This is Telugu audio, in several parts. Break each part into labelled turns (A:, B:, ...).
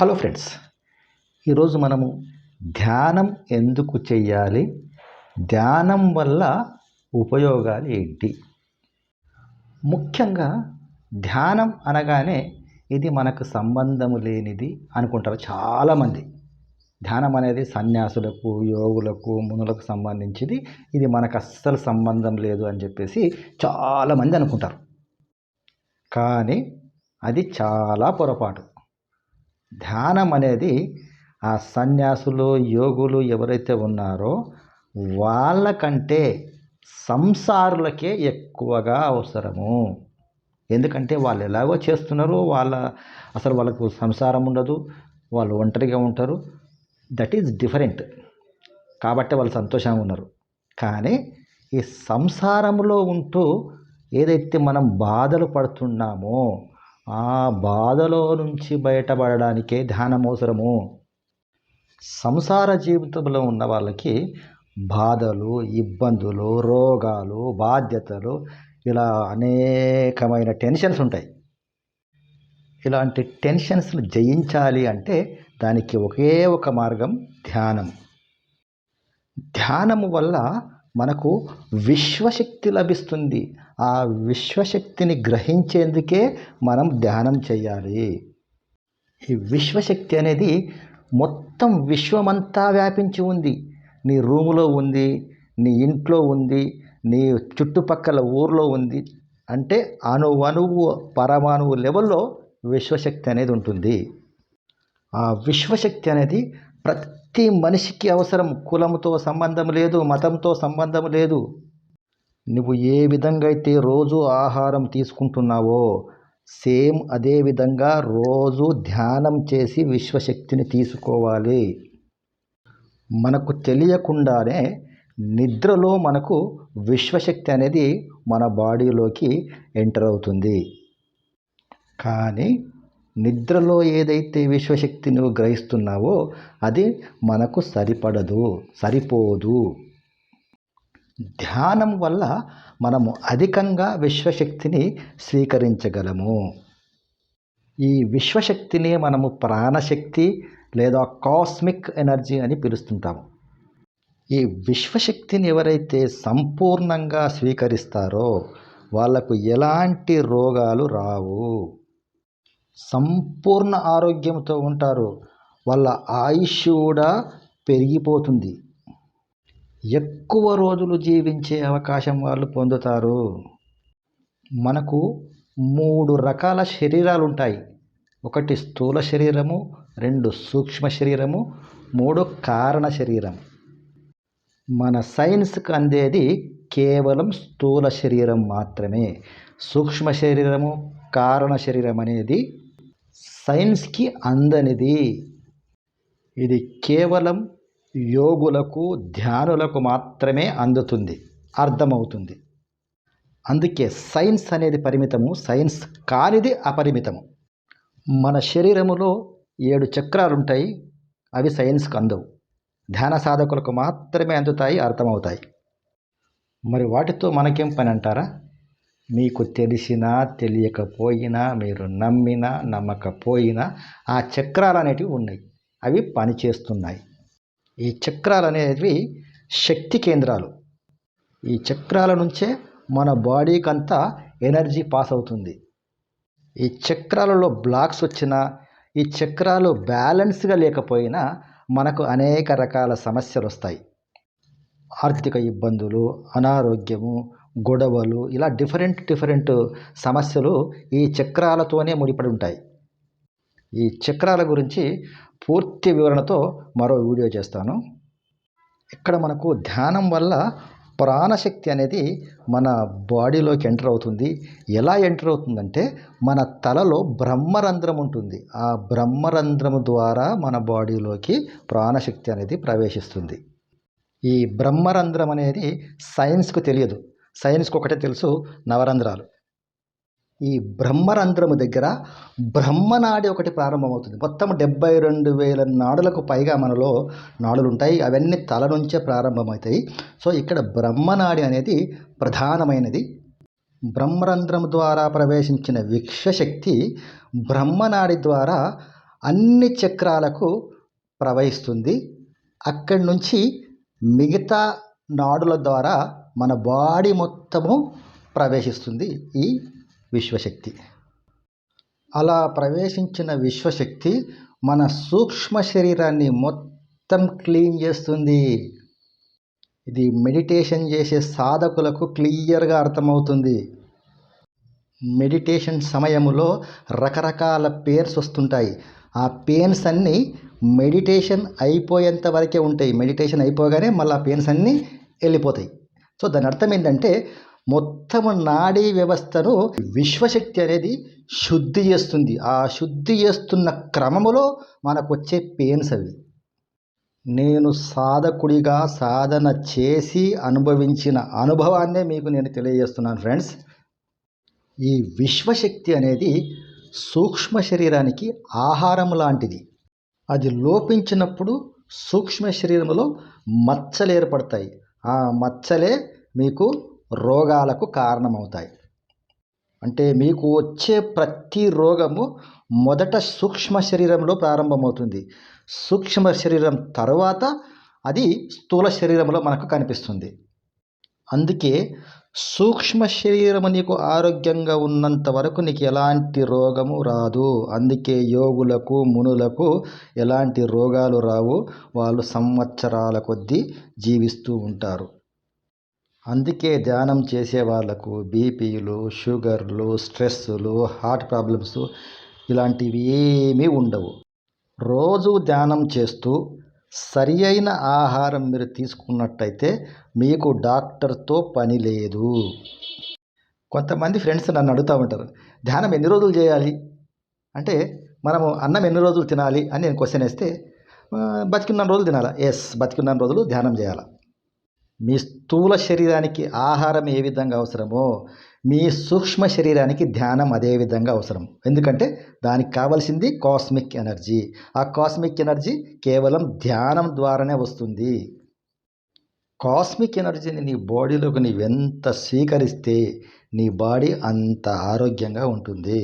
A: హలో ఫ్రెండ్స్ ఈరోజు మనము ధ్యానం ఎందుకు చెయ్యాలి? ధ్యానం వల్ల ఉపయోగాలు ఏంటి? ముఖ్యంగా ధ్యానం అనగానే ఇది మనకు సంబంధము లేనిది అనుకుంటారు చాలామంది. ధ్యానం అనేది సన్యాసులకు యోగులకు మునులకు సంబంధించింది. ఇది మనకు అస్సలు సంబంధం లేదు అని చెప్పేసి చాలామంది అనుకుంటారు. కానీ అది చాలా పొరపాటు. ధ్యానం అనేది ఆ సన్యాసులు యోగులు ఎవరైతే ఉన్నారో వాళ్ళకంటే సంసారులకే ఎక్కువగా అవసరము. ఎందుకంటే వాళ్ళు ఎలాగో చేస్తున్నారు వాళ్ళ అసలు వాళ్ళకు సంసారం ఉండదు వాళ్ళు ఒంటరిగా ఉంటారు. దట్ ఈజ్ డిఫరెంట్ కాబట్టి వాళ్ళు సంతోషంగా ఉన్నారు. కానీ ఈ సంసారంలో ఉంటూ ఏదైతే మనం బాధలు పడుతున్నామో ఆ బాధలో నుంచి బయటపడడానికే ధ్యానం అవసరము సంసార జీవితంలో ఉన్న వాళ్ళకి బాధలు ఇబ్బందులు రోగాలు బాధ్యతలు ఇలా అనేకమైన టెన్షన్స్ ఉంటాయి. ఇలాంటి టెన్షన్స్ను జయించాలి అంటే దానికి ఒకే ఒక మార్గం ధ్యానం. ధ్యానము వల్ల మనకు విశ్వశక్తి లభిస్తుంది. ఆ విశ్వశక్తిని గ్రహించేందుకే మనం ధ్యానం చేయాలి. ఈ విశ్వశక్తి అనేది మొత్తం విశ్వమంతా వ్యాపించి ఉంది. నీ రూములో ఉంది నీ ఇంట్లో ఉంది నీ చుట్టుపక్కల ఊర్లో ఉంది. అంటే అణువణువు పరమాణువు లెవెల్లో విశ్వశక్తి అనేది ఉంటుంది. ఆ విశ్వశక్తి అనేది ప్రతి మనిషికి అవసరం. కులంతో సంబంధం లేదు మతంతో సంబంధం లేదు. నువ్వు ఏ విధంగా అయితే రోజు ఆహారం తీసుకుంటున్నావో సేమ్ అదే విధంగా రోజు ధ్యానం చేసి విశ్వశక్తిని తీసుకోవాలి. మనకు తెలియకుండానే నిద్రలో మనకు విశ్వశక్తి అనేది మన బాడీలోకి ఎంటర్ అవుతుంది. కానీ నిద్రలో ఏదైతే విశ్వశక్తి నువ్వు గ్రహిస్తున్నావో అది మనకు సరిపడదు సరిపోదు. ధ్యానం వల్ల మనము అధికంగా విశ్వశక్తిని స్వీకరించగలము. ఈ విశ్వశక్తిని మనము ప్రాణశక్తి లేదా కాస్మిక్ ఎనర్జీ అని పిలుస్తుంటాము. ఈ విశ్వశక్తిని ఎవరైతే సంపూర్ణంగా స్వీకరిస్తారో వాళ్ళకు ఎలాంటి రోగాలు రావు. సంపూర్ణ ఆరోగ్యంతో ఉంటారు. వాళ్ళ ఆయుష్ కూడా పెరిగిపోతుంది. ఎక్కువ రోజులు జీవించే అవకాశం వాళ్ళు పొందుతారు. మనకు మూడు రకాల శరీరాలు ఉంటాయి ఒకటి స్థూల శరీరము రెండు సూక్ష్మ శరీరము మూడు కారణ శరీరం మన సైన్స్కి అందేది కేవలం స్థూల శరీరం మాత్రమే. సూక్ష్మ శరీరము కారణ శరీరం అనేది సైన్స్కి అందనిది. ఇది కేవలం యోగులకు ధ్యానులకు మాత్రమే అందుతుంది. అర్థమవుతుంది. అందుకే సైన్స్ అనేది పరిమితము సైన్స్ కానిది అపరిమితము. మన శరీరములో ఏడు చక్రాలు ఉంటాయి అవి సైన్స్కి అందవు. ధ్యాన సాధకులకు మాత్రమే అందుతాయి అర్థమవుతాయి. మరి వాటితో మనకేం పని అంటారా మీకు తెలిసినా తెలియకపోయినా మీరు నమ్మినా నమ్మకపోయినా ఆ చక్రాలు అనేటివి ఉన్నాయి అవి పనిచేస్తున్నాయి. ఈ చక్రాలు అనేవి శక్తి కేంద్రాలు. ఈ చక్రాల నుంచే మన బాడీకి అంతా ఎనర్జీ పాస్ అవుతుంది ఈ చక్రాలలో బ్లాక్స్ వచ్చినా ఈ చక్రాలు బ్యాలెన్స్గా లేకపోయినా మనకు అనేక రకాల సమస్యలు వస్తాయి ఆర్థిక ఇబ్బందులు అనారోగ్యము గొడవలు ఇలా డిఫరెంట్ డిఫరెంట్ సమస్యలు ఈ చక్రాలతోనే ముడిపడి ఉంటాయి. ఈ చక్రాల గురించి పూర్తి వివరణతో మరో వీడియో చేస్తాను. ఇక్కడ మనకు ధ్యానం వల్ల ప్రాణశక్తి అనేది మన బాడీలోకి ఎంటర్ అవుతుంది. ఎలా ఎంటర్ అవుతుందంటే మన తలలో బ్రహ్మరంధ్రం ఉంటుంది. ఆ బ్రహ్మరంధ్రం ద్వారా మన బాడీలోకి ప్రాణశక్తి అనేది ప్రవేశిస్తుంది. ఈ బ్రహ్మరంధ్రం అనేది సైన్స్కు తెలియదు. సైన్స్కి ఒకటే తెలుసు నవరంధ్రాలు. ఈ బ్రహ్మరంధ్రము దగ్గర బ్రహ్మనాడి ఒకటి ప్రారంభమవుతుంది. మొత్తం డెబ్బై రెండు వేల నాడులకు పైగా మనలో నాడులు ఉంటాయి అవన్నీ తల నుంచే ప్రారంభమవుతాయి. సో ఇక్కడ బ్రహ్మనాడి అనేది ప్రధానమైనది. బ్రహ్మరంధ్రం ద్వారా ప్రవేశించిన విక్షశక్తి బ్రహ్మనాడి ద్వారా అన్ని చక్రాలకు ప్రవహిస్తుంది. అక్కడి నుంచి మిగతా నాడుల ద్వారా మన బాడీ మొత్తము ప్రవేశిస్తుంది. ఈ విశ్వశక్తి. అలా ప్రవేశించిన విశ్వశక్తి మన సూక్ష్మ శరీరాన్ని మొత్తం క్లీన్ చేస్తుంది. ఇది మెడిటేషన్ చేసే సాధకులకు క్లియర్గా అర్థమవుతుంది. మెడిటేషన్ సమయంలో రకరకాల పేర్స్ వస్తుంటాయి. ఆ పెయిన్స్ అన్నీ మెడిటేషన్ అయిపోయేంత వరకే ఉంటాయి. మెడిటేషన్ అయిపోగానే మళ్ళీ ఆ పెయిన్స్ అన్నీ వెళ్ళిపోతాయి. సో దాని అర్థం ఏంటంటే మొత్తం నాడీ వ్యవస్థను విశ్వశక్తి అనేది శుద్ధి చేస్తుంది. ఆ శుద్ధి చేస్తున్న క్రమములో మనకు వచ్చే పెయిన్స్ అవి. నేను సాధకుడిగా సాధన చేసి అనుభవించిన అనుభవాన్నే మీకు నేను తెలియజేస్తున్నాను ఫ్రెండ్స్ ఈ విశ్వశక్తి అనేది సూక్ష్మ శరీరానికి ఆహారం లాంటిది. అది లోపించినప్పుడు సూక్ష్మ శరీరంలో మచ్చలు ఏర్పడతాయి. ఆ మచ్చలే మీకు రోగాలకు కారణమవుతాయి. అంటే మీకు వచ్చే ప్రతి రోగము మొదట సూక్ష్మ శరీరంలో ప్రారంభమవుతుంది. సూక్ష్మ శరీరం తర్వాత అది స్థూల శరీరంలో మనకు కనిపిస్తుంది. అందుకే సూక్ష్మ శరీరము నీకు ఆరోగ్యంగా ఉన్నంత వరకు నీకు ఎలాంటి రోగము రాదు. అందుకే యోగులకు మునులకు ఎలాంటి రోగాలు రావు. వాళ్ళు సంవత్సరాల కొద్దీ జీవిస్తూ ఉంటారు. అందుకే ధ్యానం చేసే వాళ్ళకు బీపీలు షుగర్లు స్ట్రెస్సులు హార్ట్ ప్రాబ్లమ్స్ ఇలాంటివి ఏమీ ఉండవు. రోజు ధ్యానం చేస్తూ సరి అయిన ఆహారం మీరు తీసుకున్నట్టయితే మీకు డాక్టర్తో పని లేదు. కొంతమంది ఫ్రెండ్స్ నన్ను అడుగుతూ ఉంటారు ధ్యానం ఎన్ని రోజులు చేయాలి? అంటే మనము అన్నం ఎన్ని రోజులు తినాలి? అని నేను క్వశ్చన్ వేస్తే బతికిన్న రోజులు తినాలా? ఎస్ బతికిన్న రోజులు ధ్యానం చేయాలా. మీ స్థూల శరీరానికి ఆహారం ఏ విధంగా అవసరమో మీ సూక్ష్మ శరీరానికి ధ్యానం అదే విధంగా అవసరం. ఎందుకంటే దానికి కావాల్సింది కాస్మిక్ ఎనర్జీ. ఆ కాస్మిక్ ఎనర్జీ కేవలం ధ్యానం ద్వారానే వస్తుంది. కాస్మిక్ ఎనర్జీని నీ బాడీలోకి నీవు ఎంత స్వీకరిస్తే నీ బాడీ అంత ఆరోగ్యంగా ఉంటుంది.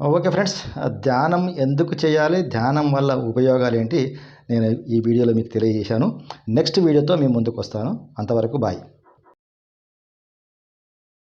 A: ఓకే ఫ్రెండ్స్ ధ్యానం ఎందుకు చేయాలి? ధ్యానం వల్ల ఉపయోగాలు ఏంటి? నేను ఈ వీడియోలో మీకు తెలియజేశాను. నెక్స్ట్ వీడియోతో మేము ముందుకు వస్తాను. అంతవరకు బాయ్.